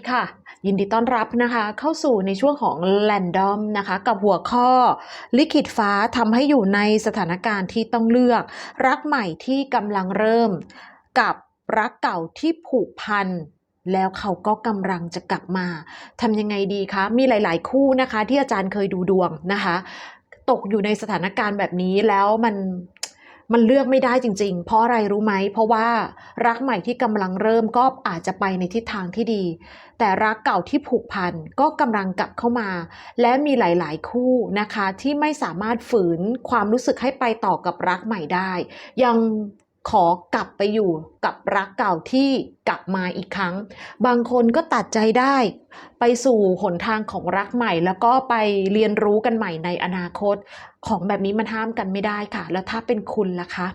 ดีค่ะ ยินดีต้อนรับนะคะเข้าสู่ในช่วงของ Random นะคะ กับหัวข้อ ลิขิตฟ้าทำให้อยู่ในสถานการณ์ที่ต้องเลือก รักใหม่ที่กำลังเริ่ม กับรักเก่าที่ผูกพันแล้วเขาก็กำลังจะกลับมาทำยังไงดีคะ มีหลาย ๆ คู่นะคะ ที่อาจารย์เคยดูดวงนะคะ ตกอยู่ในสถานการณ์แบบนี้แล้วมัน มันเลือกไม่ได้จริง ๆ เพราะอะไรรู้ไหม เพราะว่ารักใหม่ที่กำลังเริ่มก็อาจจะไปในทิศทางที่ดี แต่รักเก่าที่ผูกพันก็กำลังกลับเข้ามา และมีหลาย ๆ คู่นะคะ ที่ไม่สามารถฝืนความรู้สึกให้ไปต่อกับรักใหม่ได้ ยังขอกลับไปอยู่กับรักเก่าที่กลับมาอีกครั้ง บางคนก็ตัดใจได้ ไปสู่หนทางของรักใหม่ แล้วก็ไปเรียนรู้กันใหม่ในอนาคต ของแบบนี้มันห้ามกันไม่ได้ค่ะ แล้วถ้าเป็นคุณล่ะคะ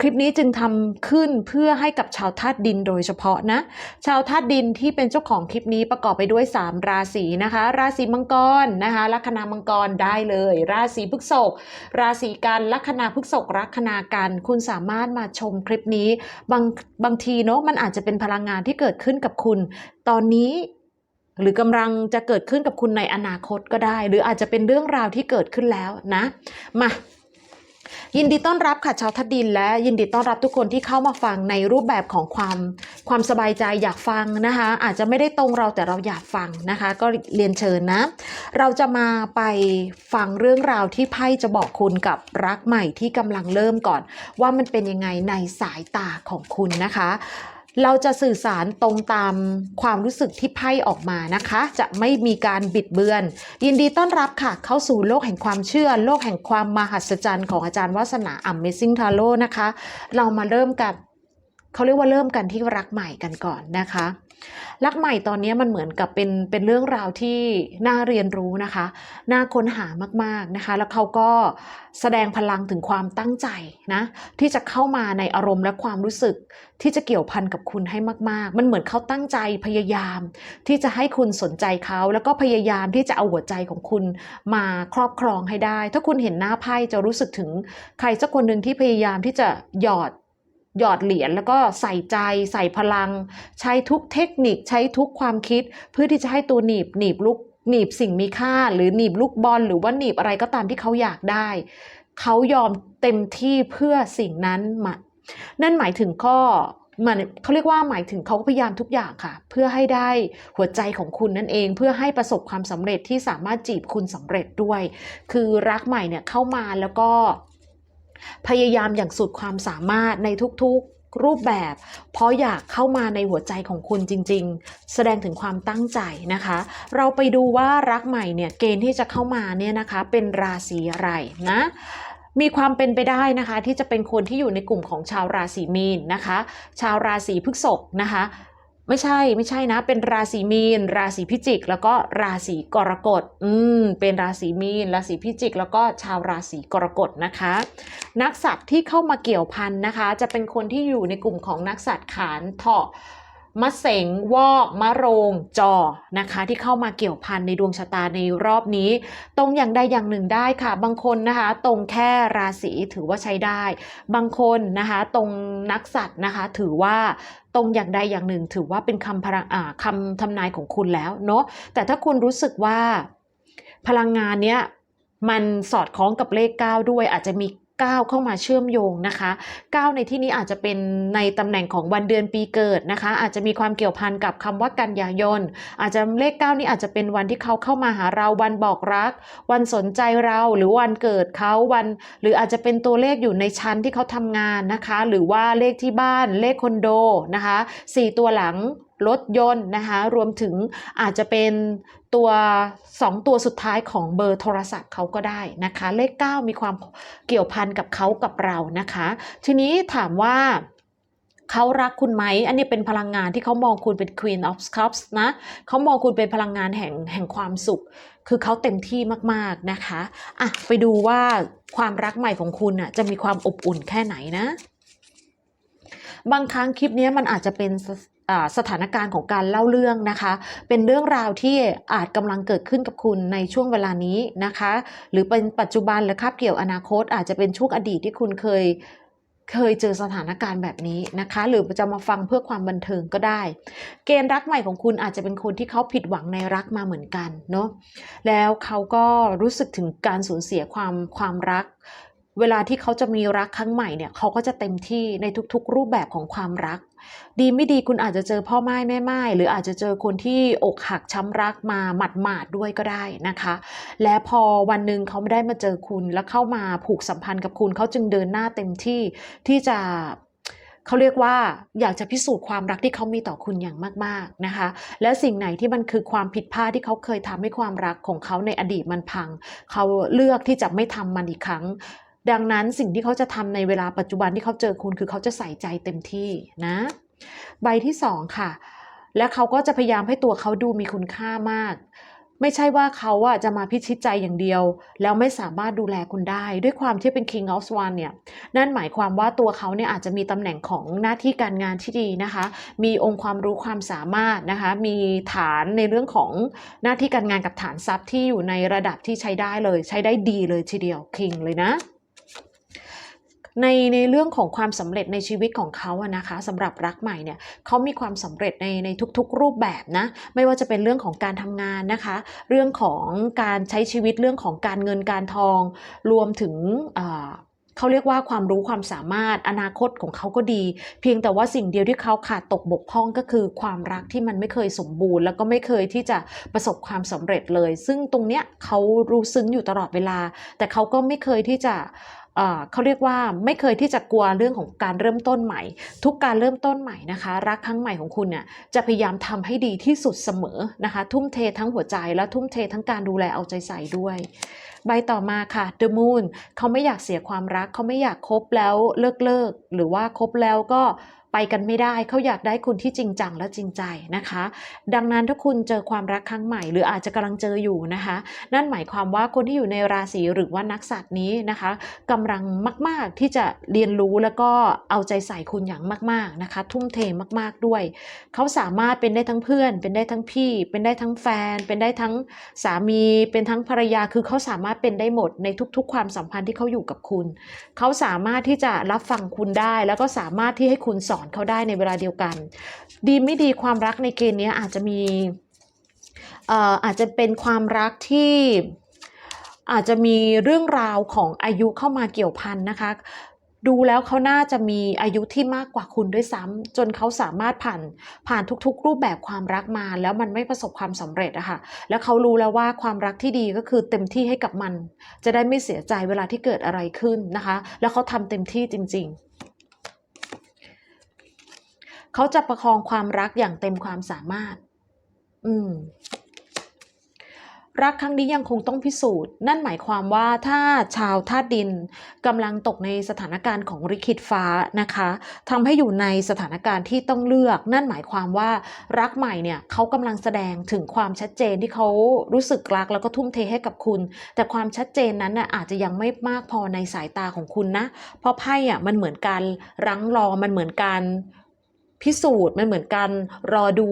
คลิปนี้จึงทำขึ้นเพื่อให้กับชาวธาตุดินโดยเฉพาะนะ ชาวธาตุดินที่เป็นเจ้าของคลิปนี้ประกอบไปด้วย 3 ราศีนะคะ ราศีมังกรนะคะลัคนามังกรได้เลย ราศีพฤษภราศีกันลัคนาพฤษภลัคนากัน คุณสามารถมาชมคลิปนี้ บางบางทีเนาะมันอาจจะเป็นพลังงานที่เกิดขึ้นกับคุณ ตอนนี้ หรือกำลังจะเกิดขึ้นกับคุณในอนาคตก็ได้ หรืออาจจะเป็นเรื่องราวที่เกิดขึ้นแล้วนะ มายินดีต้อนรับค่ะชาวทัดดิน และยินดีต้อนรับทุกคนที่เข้ามาฟังในรูปแบบของความความสบายใจอยากฟังนะคะ อาจจะไม่ได้ตรงเราแต่เราอยากฟังนะคะ ก็เรียนเชิญนะ เราจะมาไปฟังเรื่องราวที่ไพ่จะบอกคุณกับรักใหม่ที่กำลังเริ่มก่อน ว่ามันเป็นยังไงในสายตาของคุณนะคะ เราจะสื่อสารตรงตามความรู้สึกที่ไพ่ออกมานะคะ จะไม่มีการบิดเบือน ยินดีต้อนรับค่ะ เข้าสู่โลกแห่งความเชื่อ โลกแห่งความมหัศจรรย์ของอาจารย์วัฒนา Amazing Tarot นะคะ เรามาเริ่มกันเขาเรียกว่าเริ่มกันที่รักใหม่กันก่อนนะคะ รักใหม่ตอนนี้มันเหมือนกับเป็นเป็นเรื่องราวที่น่าเรียนรู้นะคะน่าค้นหามากๆนะคะ แล้วเขาก็แสดงพลังถึงความตั้งใจนะที่จะเข้ามาในอารมณ์และความรู้สึกที่จะเกี่ยวพันกับคุณให้มาก ๆ มันเหมือนเขาตั้งใจพยายาม ที่จะให้คุณสนใจเขา แล้วก็พยายามที่จะเอาหัวใจของคุณมาครอบครองให้ได้ ถ้าคุณเห็นหน้าไพ่จะรู้สึกถึงใครสักคนหนึ่งที่พยายามที่จะหยอด หยอดเหรียญแล้วก็ใส่ใจใส่พลัง ใช้ทุกเทคนิคใช้ทุกความคิด เพื่อที่จะให้ตัวหนีบหนีบลูกหนีบสิ่งมีค่า หรือหนีบลูกบอลหรือว่าหนีบอะไรก็ตามที่เขาอยากได้ เขายอมเต็มที่เพื่อสิ่งนั้นมานั่นหมายถึงก็มันเขาเรียกว่าหมายถึงเขาก็พยายามทุกอย่างค่ะ เพื่อให้ได้หัวใจของคุณนั่นเอง เพื่อให้ประสบความสำเร็จที่สามารถจีบคุณสำเร็จด้วย คือรักใหม่เนี่ยเข้ามาแล้วก็ พยายามอย่างสุดความสามารถในทุกๆรูปแบบ เพราะอยากเข้ามาในหัวใจของคุณจริง ๆ แสดงถึงความตั้งใจนะคะ เราไปดูว่ารักใหม่เนี่ยเกณฑ์ที่จะเข้ามาเนี่ยนะคะ เป็นราศีอะไรนะมีความเป็นไปได้นะคะ ที่จะเป็นคนที่อยู่ในกลุ่มของชาวราศีมีนนะคะ ชาวราศีพฤษภนะคะ ไม่ใช่ไม่ใช่นะ เป็นราศีมีน ราศีพิจิก แล้วก็ราศีกรกฎอืมเป็นราศีมีน ราศีพิจิก แล้วก็ชาวราศีกรกฎนะคะ นักสัตว์ที่เข้ามาเกี่ยวพันนะคะ จะเป็นคนที่อยู่ในกลุ่มของนักสัตว์ขานเถาะมะเสงวอกมะโรงจอนะคะ ที่เข้ามาเกี่ยวพันในดวงชะตาในรอบนี้ ตรงอย่างใดอย่างหนึ่งได้ค่ะ บางคนนะคะ ตรงแค่ราศีถือว่าใช้ได้ บางคนนะคะ ตรงนักสัตว์นะคะ ถือว่า ตรงอย่างใดอย่างหนึ่ง ถือว่าเป็นคำพลังอ่าคำทำนายของคุณแล้วเนาะแต่ถ้าคุณรู้สึกว่าพลังงานเนี้ยมันสอดคล้องกับเลข 9 ด้วยอาจจะมี 9 เข้ามาเชื่อมโยงนะคะ 9 ในที่นี้อาจจะเป็นในตำแหน่งของวันเดือนปีเกิดนะคะ อาจจะมีความเกี่ยวพันกับคำว่ากันยายน อาจจะเลข 9 นี้อาจจะเป็นวันที่เขาเข้ามาหาเราวันบอกรัก วันสนใจเราหรือวันเกิดเขาวัน หรืออาจจะเป็นตัวเลขอยู่ในชั้นที่เขาทำงานนะคะ หรือว่าเลขที่บ้านเลขคอนโดนะคะสี่ตัวหลัง รถยนต์นะคะรวมถึงอาจจะเป็นตัว 2 ตัวสุดท้ายของเบอร์โทรศัพท์เขาก็ได้นะคะ เลข 9 มีความเกี่ยวพันกับเขากับเรานะคะ ทีนี้ถามว่าเขารักคุณไหม อันนี้เป็นพลังงานที่เขามองคุณเป็น Queen of Cups นะ เขามองคุณเป็นพลังงานแห่งแห่งความสุข คือเขาเต็มที่มากๆนะคะ อะ ไปดูว่าความรักใหม่ของคุณอะจะมีความอบอุ่นแค่ไหนนะ บางครั้งคลิปนี้มันอาจจะเป็น สถานการณ์ของการเล่าเรื่องนะคะ เป็นเรื่องราวที่อาจกำลังเกิดขึ้นกับคุณในช่วงเวลานี้นะคะ หรือเป็นปัจจุบันหรือคาบเกี่ยวอนาคต อาจจะเป็นช่วงอดีตที่คุณเคยเคยเจอสถานการณ์แบบนี้นะคะ หรือจะมาฟังเพื่อความบันเทิงก็ได้ เกณฑ์รักใหม่ของคุณอาจจะเป็นคนที่เขาผิดหวังในรักมาเหมือนกันเนาะแล้วเขาก็รู้สึกถึงการสูญเสียความความรัก เวลาที่เขาจะมีรักครั้งใหม่เนี่ยเขาก็จะเต็มที่ในทุกๆ รูปแบบของความรัก ดีไม่ดีคุณอาจจะเจอพ่อไม้แม่ไม้หรืออาจจะเจอคนที่อกหักช้ำรักมาหมัดหมาดด้วยก็ได้นะคะ และพอวันหนึ่งเขาไม่ได้มาเจอคุณแล้วเข้ามาผูกสัมพันธ์กับคุณเขาจึงเดินหน้าเต็มที่ที่จะเขาเรียกว่าอยากจะพิสูจน์ความรักที่เขามีต่อคุณอย่างมากๆนะคะ และสิ่งไหนที่มันคือความผิดพลาดที่เขาเคยทำให้ความรักของเขาในอดีตมันพัง เขาเลือกที่จะไม่ทำมันอีกครั้ง ดังนั้นสิ่งที่เขาจะทำในเวลาปัจจุบันที่เขาเจอคุณคือเขาจะใส่ใจเต็มที่นะ ใบที่สองค่ะ และเขาก็จะพยายามให้ตัวเขาดูมีคุณค่ามาก ไม่ใช่ว่าเขาอะจะมาพิชิตใจอย่างเดียว แล้วไม่สามารถดูแลคุณได้ ด้วยความที่เป็น King of Swan เนี่ย นั่นหมายความว่าตัวเขาเนี่ยอาจจะมีตำแหน่งของหน้าที่การงานที่ดีนะคะ มีองค์ความรู้ความสามารถนะคะ มีฐานในเรื่องของหน้าที่การงานกับฐานทรัพย์ที่อยู่ในระดับที่ใช้ได้เลย ใช้ได้ดีเลยทีเดียว King เลยนะ ในในเรื่องของความสำเร็จในชีวิตของเขาอะนะคะสำหรับรักใหม่เนี่ยเขามีความสำเร็จในในทุกๆ รูปแบบนะไม่ว่าจะเป็นเรื่องของการทำงานนะคะ เรื่องของการใช้ชีวิตเรื่องของการเงินการทอง รวมถึงเขาเรียกว่าความรู้ความสามารถอนาคตของเขาก็ดี เพียงแต่ว่าสิ่งเดียวที่เขาขาดตกบกพร่องก็คือความรักที่มันไม่เคยสมบูรณ์ แล้วก็ไม่เคยที่จะประสบความสำเร็จเลย ซึ่งตรงเนี้ยเขารู้ซึ้งอยู่ตลอดเวลา แต่เขาก็ไม่เคยที่จะ เขาเรียกว่าไม่เคยที่จะกลัวเรื่องของการเริ่มต้นใหม่ ทุกการเริ่มต้นใหม่นะคะ รักครั้งใหม่ของคุณเนี่ยจะพยายามทำให้ดีที่สุดเสมอนะคะ ทุ่มเททั้งหัวใจและทุ่มเททั้งการดูแลเอาใจใส่ด้วยใบต่อมาค่ะ The Moon เขาไม่อยากเสียความรัก เขาไม่อยากคบแล้วเลิกเลิก หรือว่าคบแล้วก็ ไปกันไม่ได้เขาอยากได้คุณที่จริงจังและจริงใจนะคะ ดังนั้นถ้าคุณเจอความรักครั้งใหม่ หรืออาจจะกำลังเจออยู่นะคะ นั่นหมายความว่าคนที่อยู่ในราศีหรือว่านักสัตว์นี้นะคะกำลังมาก ๆที่จะเรียนรู้แล้วก็เอาใจใส่คุณอย่างมาก ๆนะคะ ทุ่มเทมาก ๆด้วยเขาสามารถเป็นได้ทั้งเพื่อน เป็นได้ทั้งพี่ เป็นได้ทั้งแฟน เป็นได้ทั้งสามี เป็นทั้งภรรยาคือเขาสามารถเป็นได้หมดในทุก ๆ ความสัมพันธ์ที่เขาอยู่กับคุณ เขาสามารถที่จะรับฟังคุณได้ แล้วก็สามารถที่ให้คุณสอนเขาได้ในเวลาเดียวกัน ดีไม่ดีความรักในเกณฑ์นี้อาจจะมีเอ่อาจจะเป็นความรักที่อาจจะมีเรื่องราวของอายุเข้ามาเกี่ยวพันนะคะ ดูแล้วเขาน่าจะมีอายุที่มากกว่าคุณด้วยซ้ำจนเขาสามารถผ่านผ่านทุกๆ รูปแบบความรักมา แล้วมันไม่ประสบความสำเร็จอะค่ะแล้วเขารู้แล้วว่าความรักที่ดีก็คือเต็มที่ให้กับมัน จะได้ไม่เสียใจเวลาที่เกิดอะไรขึ้นนะคะ แล้วเขาทำเต็มที่จริง ๆ เขาจะประคองความรักอย่างเต็มความสามารถ อืม รักครั้งนี้ยังคงต้องพิสูจน์ นั่นหมายความว่าถ้าชาวธาตุดินกำลังตกในสถานการณ์ของริคิดฟ้านะคะทำให้อยู่ในสถานการณ์ที่ต้องเลือก นั่นหมายความว่ารักใหม่เนี่ยเขากำลังแสดงถึงความชัดเจนที่เขารู้สึกรักแล้วก็ทุ่มเทให้กับคุณ แต่ความชัดเจนนั้นน่ะอาจจะยังไม่มากพอในสายตาของคุณนะ เพราะไพ่อะมันเหมือนการรั้งรอมันเหมือนการ พิสูจน์มันเหมือนการรอดู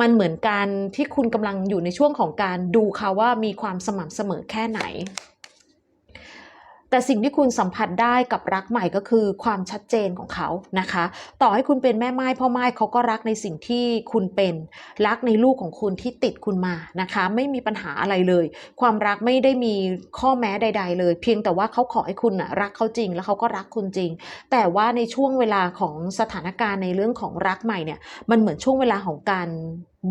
มันเหมือนการที่คุณกำลังอยู่ในช่วงของการดูเขาว่ามีความสม่ำเสมอแค่ไหน แต่สิ่งที่คุณสัมผัสได้กับรักใหม่ก็คือความชัดเจนของเขานะคะ ต่อให้คุณเป็นแม่ไม้พ่อไม้เขาก็รักในสิ่งที่คุณเป็น รักในลูกของคุณที่ติดคุณมานะคะ ไม่มีปัญหาอะไรเลย ความรักไม่ได้มีข้อแม้ใด ๆ เลย เพียงแต่ว่าเขาขอให้คุณน่ะรักเขาจริง แล้วเขาก็รักคุณจริง แต่ว่าในช่วงเวลาของสถานการณ์ในเรื่องของรักใหม่เนี่ยมันเหมือนช่วงเวลาของการ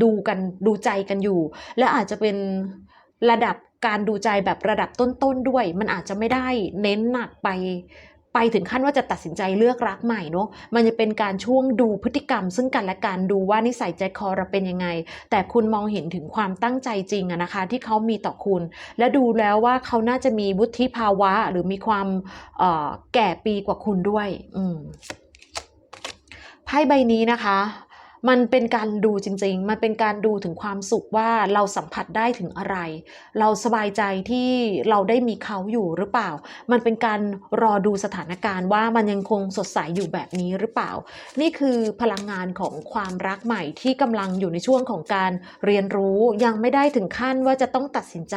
ดูกันดูใจกันอยู่ และอาจจะเป็นระดับ การดูใจแบบระดับต้นๆด้วย มันอาจจะไม่ได้เน้นหนักไปไปถึงขั้นว่าจะตัดสินใจเลือกรักใหม่เนาะ มันจะเป็นการช่วงดูพฤติกรรม ซึ่งกันและกันดูว่านิสัยใจคอเราเป็นยังไง แต่คุณมองเห็นถึงความตั้งใจจริงอะนะคะ ที่เขามีต่อคุณ และดูแล้วว่าเขาน่าจะมีวุฒิภาวะ หรือมีความแก่ปีกว่าคุณด้วย อืมไพ่ใบนี้นะคะ มันเป็นการดูจริง ๆ มันเป็นการดูถึงความสุขว่าเราสัมผัสได้ถึงอะไร เราสบายใจที่เราได้มีเขาอยู่หรือเปล่า มันเป็นการรอดูสถานการณ์ว่ามันยังคงสดใสอยู่แบบนี้หรือเปล่า นี่คือพลังงานของความรักใหม่ที่กำลังอยู่ในช่วงของการเรียนรู้ยังไม่ได้ถึงขั้นว่าจะต้องตัดสินใจ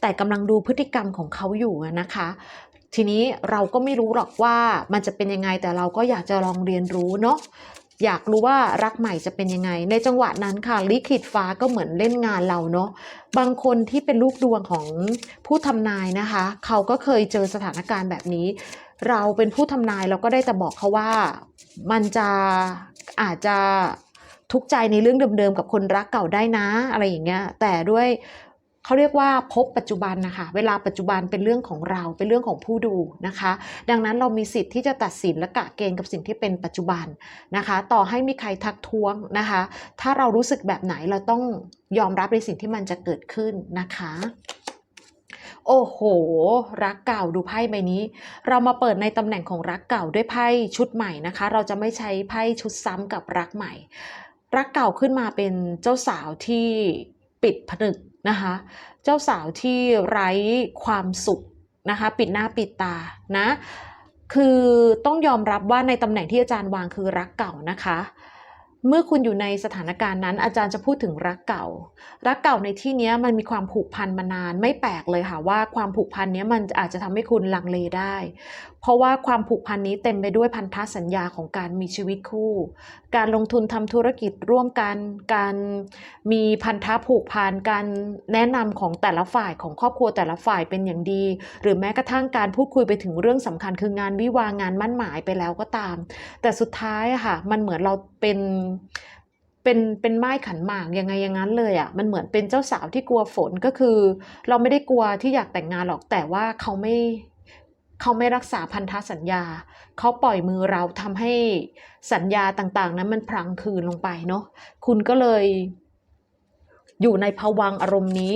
แต่กำลังดูพฤติกรรมของเขาอยู่นะคะทีนี้เราก็ไม่รู้หรอกว่ามันจะเป็นยังไงแต่เราก็อยากจะลองเรียนรู้เนาะ อยากรู้ว่ารักใหม่จะเป็นยังไง ในจังหวะนั้นค่ะลิขิตฟ้าก็เหมือนเล่นงานเราเนาะบางคนที่เป็นลูกดวงของผู้ทำนายนะคะ เขาก็เคยเจอสถานการณ์แบบนี้ เราเป็นผู้ทำนายเราก็ได้แต่บอกเขาว่ามันจะอาจจะทุกข์ใจในเรื่องเดิมๆกับคนรักเก่าได้นะ อะไรอย่างเงี้ยแต่ด้วย เขาเรียกว่าพบปัจจุบันนะคะ เวลาปัจจุบันเป็นเรื่องของเรา เป็นเรื่องของผู้ดูนะคะ ดังนั้นเรามีสิทธิ์ที่จะตัดสินและกะเกณฑ์กับสิ่งที่เป็นปัจจุบันนะคะ ต่อให้มีใครทักท้วงนะคะ ถ้าเรารู้สึกแบบไหนเราต้องยอมรับในสิ่งที่มันจะเกิดขึ้นนะคะ โอ้โห รักเก่าดูไพ่ใบนี้ เรามาเปิดในตำแหน่งของรักเก่าด้วยไพ่ชุดใหม่นะคะ เราจะไม่ใช้ไพ่ชุดซ้ำกับรักใหม่ รักเก่าขึ้นมาเป็นเจ้าสาวที่ ปิดผนึกนะคะ เจ้าสาวที่ไร้ความสุขนะคะ ปิดหน้าปิดตานะ คือต้องยอมรับว่าในตำแหน่งที่อาจารย์วางคือรักเก่านะคะ เมื่อคุณอยู่ในสถานการณ์นั้น อาจารย์จะพูดถึงรักเก่า รักเก่าในที่นี้มันมีความผูกพันมานาน ไม่แปลกเลยค่ะว่าความผูกพันนี้มันอาจจะทำให้คุณลังเลได้ เพราะว่าความผูกพันนี้เต็มไปด้วยพันธสัญญาของการมีชีวิตคู่ การลงทุนทำธุรกิจร่วมกัน การมีพันธะผูกพัน การแนะนำของแต่ละฝ่ายของครอบครัวแต่ละฝ่ายเป็นอย่างดี หรือแม้กระทั่งการพูดคุยไปถึงเรื่องสำคัญคืองานวิวางานมั่นหมายไปแล้วก็ตาม แต่สุดท้ายค่ะ มันเหมือนเราเป็นเป็นเป็นไม้ขันหมากยังไงอย่างนั้นเลยอะ่ะมันเหมือนเป็นเจ้าสาวที่กลัวฝนก็คือ เราไม่ได้กลัวที่อยากแต่งงานหรอกแต่ว่าเขาไม่ เขาไม่รักษาพันธสัญญา เขาปล่อยมือเราทำให้สัญญาต่างๆ นั้นมันพลังคืนลงไปเนาะคุณก็เลยอยู่ในภวังอารมณ์นี้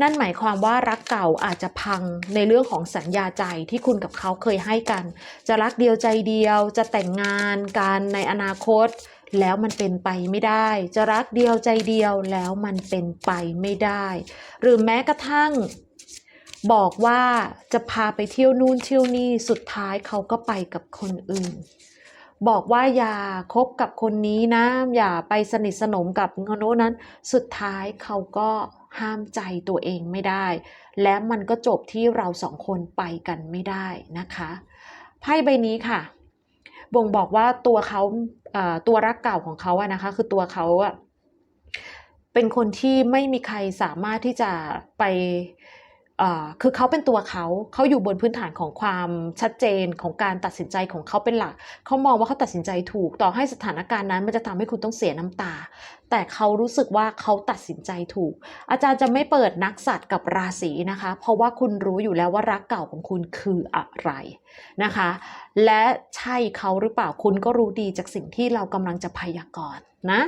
นั่นหมายความว่ารักเก่าอาจจะพังในเรื่องของสัญญาใจที่คุณกับเขาเคยให้กัน จะรักเดียวใจเดียว จะแต่งงานกันในอนาคต แล้วมันเป็นไปไม่ได้ จะรักเดียวใจเดียวแล้วมันเป็นไปไม่ได้ หรือแม้กระทั่ง บอกว่าจะพาไปเที่ยวนู่นเที่ยวนี่สุดท้ายเขาก็ไปกับคนอื่น บอกว่าอย่าคบกับคนนี้นะอย่าไปสนิทสนมกับคนโน้นั้น สุดท้ายเขาก็ห้ามใจตัวเองไม่ได้ และมันก็จบที่เราสองคนไปกันไม่ได้นะคะไพ่ใบนี้ค่ะ บ่งบอกว่าตัวเขาตัวรักเก่าของเขาอะนะคะ คือตัวเขาอะเป็นคนที่ไม่มีใครสามารถที่จะไป คือเขาเป็นตัวเขา เขาอยู่บนพื้นฐานของความชัดเจนของการตัดสินใจของเขาเป็นหลัก เขามองว่าเขาตัดสินใจถูก ต่อให้สถานการณ์นั้นมันจะทำให้คุณต้องเสียน้ำตาแต่เขารู้สึกว่าเขาตัดสินใจถูก อาจารย์จะไม่เปิดนักสัตว์กับราศีนะคะ เพราะว่าคุณรู้อยู่แล้วว่ารักเก่าของคุณคืออะไรนะคะ และใช่เขาหรือเปล่าคุณก็รู้ดีจากสิ่งที่เรากำลังจะพยากรณ์นะ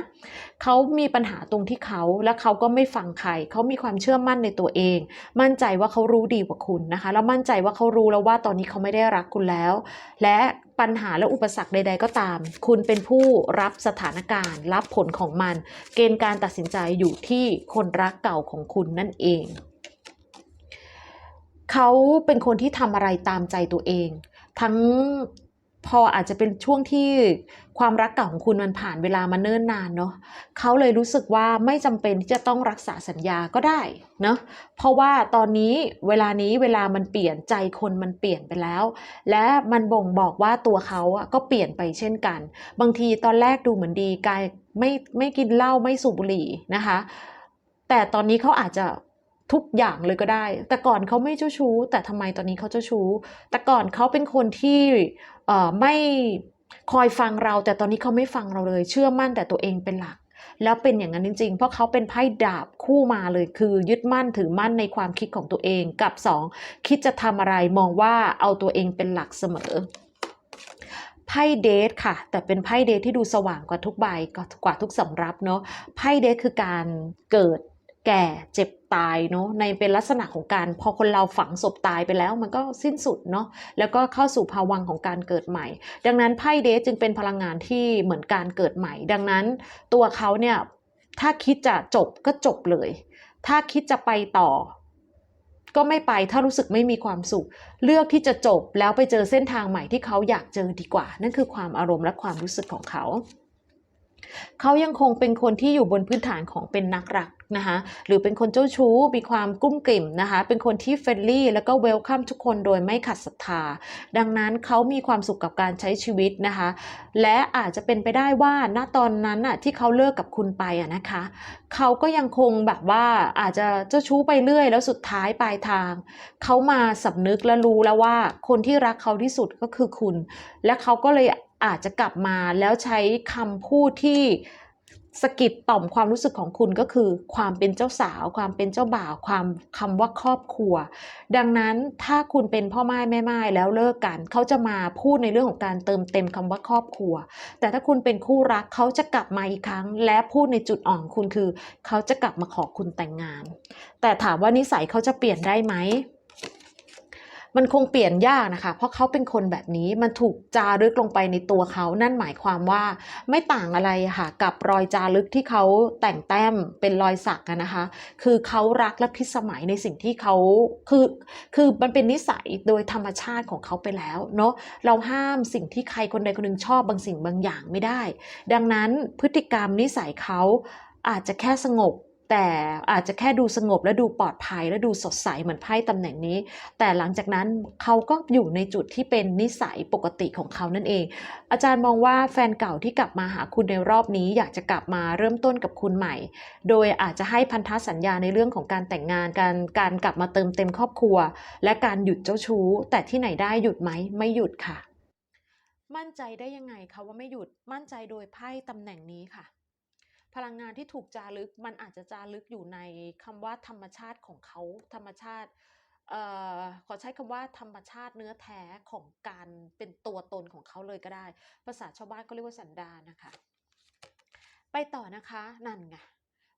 เขามีปัญหาตรงที่เขาและเขาก็ไม่ฟังใครเขามีความเชื่อมั่นในตัวเอง มั่นใจว่าเขารู้ดีกว่าคุณนะคะ แล้วมั่นใจว่าเขารู้แล้วว่าตอนนี้เขาไม่ได้รักคุณแล้ว และ ปัญหาและอุปสรรคใด ๆ ก็ตาม คุณเป็นผู้รับสถานการณ์ รับผลของมัน เกณฑ์การตัดสินใจอยู่ที่คนรักเก่าของคุณนั่นเอง เขาเป็นคนที่ทำอะไรตามใจตัวเอง ทั้ง พออาจจะเป็นช่วงที่ความรักเก่าของคุณมันผ่านเวลามาเนิ่นนานเนาะเขาเลยรู้สึกว่าไม่จำเป็นที่จะต้องรักษาสัญญาก็ได้เนาะเพราะว่าตอนนี้เวลานี้เวลามันเปลี่ยนใจคนมันเปลี่ยนไปแล้ว และมันบ่งบอกว่าตัวเขาอะก็เปลี่ยนไปเช่นกัน บางทีตอนแรกดูเหมือนดีกายไม่ไม่กินเหล้าไม่สูบบุหรี่นะคะ แต่ตอนนี้เขาอาจจะ ทุกอย่างเลยก็ได้ แต่ก่อนเขาไม่เจ้าชู้ แต่ทำไมตอนนี้เขาเจ้าชู้ แต่ก่อนเขาเป็นคนที่เอ่อไม่คอยฟังเรา แต่ตอนนี้เขาไม่ฟังเราเลย เชื่อมั่นแต่ตัวเองเป็นหลัก แล้วเป็นอย่างนั้นจริง ๆ เพราะเขาเป็นไพ่ดาบคู่มาเลย คือยึดมั่นถือมั่นในความคิดของตัวเองกับสองคิดจะทำอะไรมองว่าเอาตัวเองเป็นหลักเสมอไพ่เดทค่ะ แต่เป็นไพ่เดทที่ดูสว่างกว่าทุกใบกว่าทุกสำรับเนาะไพ่เดทคือการเกิด แก่เจ็บตายเนาะในเป็นลักษณะของการพอคนเราฝังศพตายไปแล้ว มันก็สิ้นสุดเนาะแล้วก็เข้าสู่ภาวังของการเกิดใหม่ ดังนั้นไพ่เดทจึงเป็นพลังงานที่เหมือนการเกิดใหม่ ดังนั้นตัวเขาเนี่ยถ้าคิดจะจบก็จบเลย ถ้าคิดจะไปต่อ ก็ไม่ไปถ้ารู้สึกไม่มีความสุข เลือกที่จะจบแล้วไปเจอเส้นทางใหม่ที่เขาอยากเจอดีกว่า นั่นคือความอารมณ์และความรู้สึกของเขา เขายังคงเป็นคนที่อยู่บนพื้นฐานของเป็นนักรักนะคะหรือเป็นคนเจ้าชู้มีความกุ้มกลิ่มนะคะเป็นคนที่เฟรนลี่แล้วก็เวลคัมทุกคนโดยไม่ขัดศรัทธา ดังนั้นเขามีความสุขกับการใช้ชีวิตนะคะและอาจจะเป็นไปได้ว่าณตอนนั้นน่ะที่เขาเลิกกับคุณไปอะนะคะเขาก็ยังคงแบบว่าอาจจะเจ้าชู้ไปเรื่อย แล้วสุดท้ายปลายทาง เขามาสำนึกและรู้แล้วว่าคนที่รักเขาที่สุดก็คือคุณ และเขาก็เลย อาจจะกลับมาแล้วใช้คำพูดที่สะกิดต่อมความรู้สึกของคุณก็คือ ความเป็นเจ้าสาว ความเป็นเจ้าบ่าว ความคำว่าครอบครัว ดังนั้นถ้าคุณเป็นพ่อไม้แม่ไม้แล้วเลิกกัน เขาจะมาพูดในเรื่องของการเติมเต็มคำว่าครอบครัว แต่ถ้าคุณเป็นคู่รักเขาจะกลับมาอีกครั้ง และพูดในจุดอ่อนคุณคือ เขาจะกลับมาขอคุณแต่งงาน แต่ถามว่านิสัยเขาจะเปลี่ยนได้ไหม มันคงเปลี่ยนยากนะคะ เพราะเขาเป็นคนแบบนี้มันถูกจารึกลงไปในตัวเขา นั่นหมายความว่าไม่ต่างอะไรค่ะกับรอยจารึกที่เขาแต่งแต้มเป็นรอยสักนะคะ คือเขารักและพิสมัยในสิ่งที่เขาคือคือมันเป็นนิสัยโดยธรรมชาติของเขาไปแล้วเนาะเราห้ามสิ่งที่ใครคนใดคนหนึ่งชอบบางสิ่งบางอย่างไม่ได้ ดังนั้นพฤติกรรมนิสัยเขาอาจจะแค่สงบ แต่อาจจะแค่ดูสงบและดูปลอดภัยและดูสดใสเหมือนไพ่ตำแหน่งนี้ แต่หลังจากนั้นเขาก็อยู่ในจุดที่เป็นนิสัยปกติของเขานั่นเอง อาจารย์มองว่าแฟนเก่าที่กลับมาหาคุณในรอบนี้ อยากจะกลับมาเริ่มต้นกับคุณใหม่ โดยอาจจะให้พันธสัญญาในเรื่องของการแต่งงานการการกลับมาเติมเต็มครอบครัว และการหยุดเจ้าชู้ แต่ที่ไหนได้หยุดไหมไม่หยุดค่ะ มั่นใจได้ยังไงคะว่าไม่หยุดมั่นใจโดยไพ่ตำแหน่งนี้ค่ะ พลังงานที่ถูกจารึกมันอาจจะจารึกอยู่ในคำว่าธรรมชาติของเขาธรรมชาติเอ่อขอใช้คำว่าธรรมชาติเนื้อแท้ของการเป็นตัวตนของเขาเลยก็ได้ ภาษาชาวบ้านก็เรียกว่าสันดานนะคะ ไปต่อนะคะนั่นไง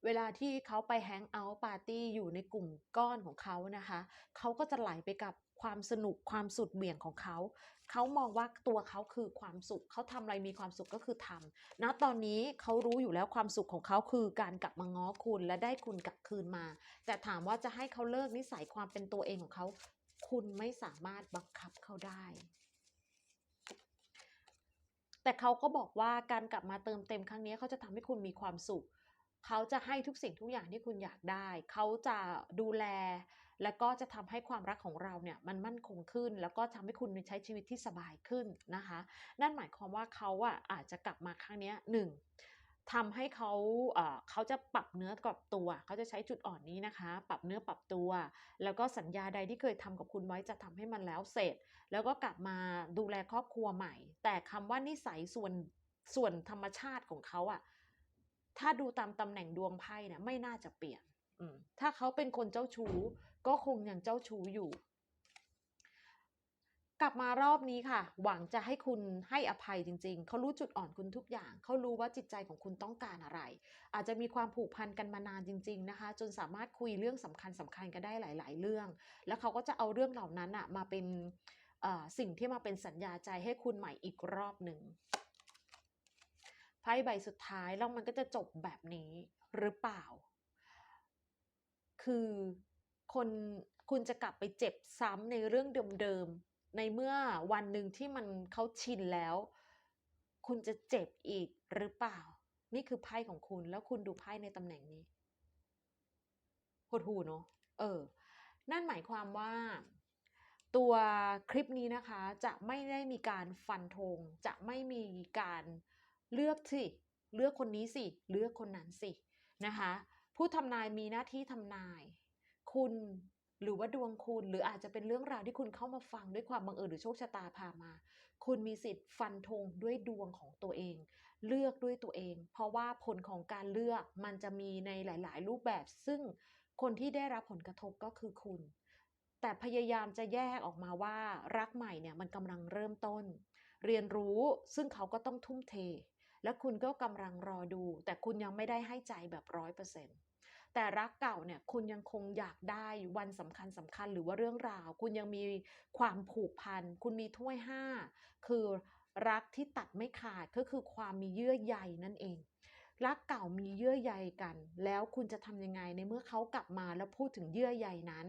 เวลาที่เขาไปแฮงเอาท์ปาร์ตี้อยู่ในกลุ่มก้อนของเขานะคะ เขาก็จะไหลไปกับ ความสนุกความสุดเบี่ยงของเขา เขามองว่าตัวเขาคือความสุข เขาทำอะไรมีความสุขก็คือทำณตอนนี้เขารู้อยู่แล้วความสุขของเขาคือการกลับมาง้อคุณและได้คุณกลับคืนมา แต่ถามว่าจะให้เขาเลิกนิสัยความเป็นตัวเองของเขา คุณไม่สามารถบังคับเขาได้แต่เขาก็บอกว่าการกลับมาเติมเต็มครั้งนี้เขาจะทำให้คุณมีความสุข เขาจะให้ทุกสิ่งทุกอย่างที่คุณอยากได้ เขาจะดูแล และก็จะทำให้ความรักของเราเนี่ยมันมั่นคงขึ้น แล้วก็ทำให้คุณใช้ชีวิตที่สบายขึ้นนะคะ นั่นหมายความว่าเขาอะอาจจะกลับมาครั้งนี้หนึ่งทำให้เขาเขาจะปรับเนื้อกับตัว เขาจะใช้จุดอ่อนนี้นะคะ ปรับเนื้อปรับตัว แล้วก็สัญญาใดที่เคยทำกับคุณไว้จะทำให้มันแล้วเสร็จ แล้วก็กลับมาดูแลครอบครัวใหม่ แต่คำว่านิสัยส่วนส่วนธรรมชาติของเขาอะถ้าดูตามตำแหน่งดวงไพ่เนี่ยไม่น่าจะเปลี่ยนถ้าเขาเป็นคนเจ้าชู้ ก็คงยังเจ้าชู้อยู่ กลับมารอบนี้ค่ะ หวังจะให้คุณให้อภัยจริง ๆ เขารู้จุดอ่อนคุณทุกอย่าง เขารู้ว่าจิตใจของคุณต้องการอะไร อาจจะมีความผูกพันกันมานานจริง ๆ นะคะ จนสามารถคุยเรื่องสำคัญสำคัญกันได้หลาย ๆ เรื่อง แล้วเขาก็จะเอาเรื่องเหล่านั้นอะมาเป็นสิ่งที่มาเป็นสัญญาใจให้คุณใหม่อีกรอบหนึ่งไพ่ใบสุดท้ายแล้วมันก็จะจบแบบนี้หรือเปล่า คือ คนคุณจะกลับไปเจ็บซ้ำในเรื่องเดิมๆ ในเมื่อวันหนึ่งที่มันเขาชินแล้ว คุณจะเจ็บอีกหรือเปล่า นี่คือไพ่ของคุณแล้วคุณดูไพ่ในตำแหน่งนี้หดหูเนาะเออ นั่นหมายความว่าตัวคลิปนี้นะคะจะไม่ได้มีการฟันธงจะไม่มีการเลือกสิเลือกคนนี้สิ เลือกคนนั้นสินะคะผู้ทำนายมีหน้าที่ทำนาย คุณหรือว่าดวงคุณหรืออาจจะเป็นเรื่องราวที่คุณเข้ามาฟังด้วยความบังเอิญหรือโชคชะตาพามา คุณมีสิทธิ์ฟันธงด้วยดวงของตัวเอง เลือกด้วยตัวเอง เพราะว่าผลของการเลือกมันจะมีในหลาย ๆ รูปแบบ ซึ่งคนที่ได้รับผลกระทบก็คือคุณ แต่พยายามจะแยกออกมาว่ารักใหม่เนี่ยมันกำลังเริ่มต้น เรียนรู้ซึ่งเขาก็ต้องทุ่มเท และคุณก็กำลังรอดู แต่คุณยังไม่ได้ให้ใจแบบร้อยเปอร์เซ็นต์ แต่รักเก่าเนี่ยคุณยังคงอยากได้วันสำคัญสำคัญหรือว่าเรื่องราว คุณยังมีความผูกพัน คุณมีถ้วยห้าคือรักที่ตัดไม่ขาดก็คือความมีเยื่อใยนั่นเอง รักเก่ามีเยื่อใยกัน แล้วคุณจะทำยังไงในเมื่อเขากลับมาแล้วพูดถึงเยื่อใยนั้น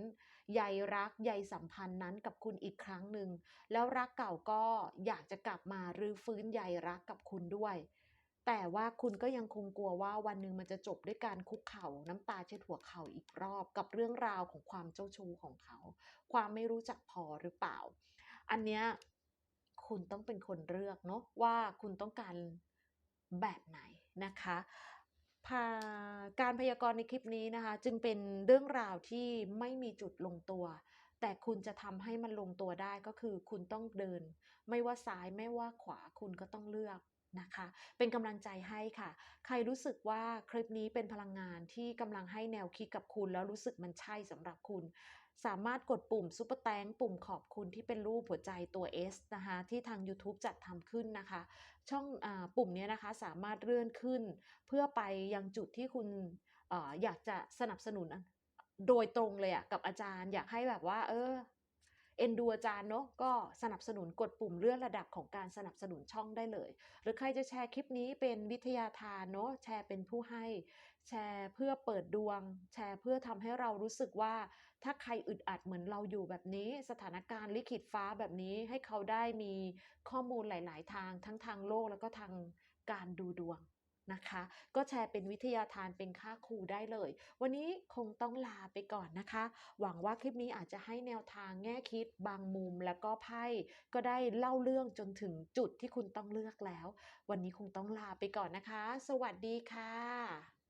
ใยรักใยสัมพันธ์นั้นกับคุณอีกครั้งหนึ่งแล้วรักเก่าก็อยากจะกลับมารื้อฟื้นใยรักกับคุณด้วย แต่ว่าคุณก็ยังคงกลัวว่าวันหนึ่งมันจะจบด้วยการคุกเข่าน้ำตาเช็ดหัวเข่าอีกรอบกับเรื่องราวของความเจ้าชู้ของเขา ความไม่รู้จักพอหรือเปล่า อันเนี้ยคุณต้องเป็นคนเลือกเนาะว่าคุณต้องการแบบไหนนะคะพาการพยากรณ์ในคลิปนี้นะคะ จึงเป็นเรื่องราวที่ไม่มีจุดลงตัว แต่คุณจะทำให้มันลงตัวได้ก็คือ คุณต้องเดิน ไม่ว่าซ้ายไม่ว่าขวาคุณก็ต้องเลือก นะคะ เป็นกำลังใจให้ค่ะ ใครรู้สึกว่าคลิปนี้เป็นพลังงานที่กำลังให้แนวคิดกับคุณ แล้วรู้สึกมันใช่สำหรับคุณ สามารถกดปุ่มซุปเปอร์แตงปุ่มขอบคุณที่เป็นรูปหัวใจตัว S นะคะที่ทาง YouTube จัดทำขึ้นนะคะ ช่องอปุ่มนี้นะคะสามารถเลื่อนขึ้น เพื่อไปยังจุดที่คุณอออยากจะสนับสนุนโดยตรงเลยอะกับอาจารย์อยากให้แบบว่า เออ เอ็นดูอาจารย์เนาะก็สนับสนุนกดปุ่มเลื่อนระดับของการสนับสนุนช่องได้เลย หรือใครจะแชร์คลิปนี้เป็นวิทยาทานเนาะแชร์เป็นผู้ให้แชร์เพื่อเปิดดวง แชร์เพื่อทำให้เรารู้สึกว่า ถ้าใครอึดอัดเหมือนเราอยู่แบบนี้ สถานการณ์ลิขิตฟ้าแบบนี้ให้เขาได้มีข้อมูลหลาย ๆ ทางทั้งทางโลกแล้วก็ทางการดูดวง นะคะ ก็แชร์เป็นวิทยาทานเป็นค่าครูได้เลย วันนี้คงต้องลาไปก่อนนะคะ หวังว่าคลิปนี้อาจจะให้แนวทางแง่คิดบางมุมแล้วก็ไพ่ก็ได้เล่าเรื่องจนถึงจุดที่คุณต้องเลือกแล้ว วันนี้คงต้องลาไปก่อนนะคะ สวัสดีค่ะ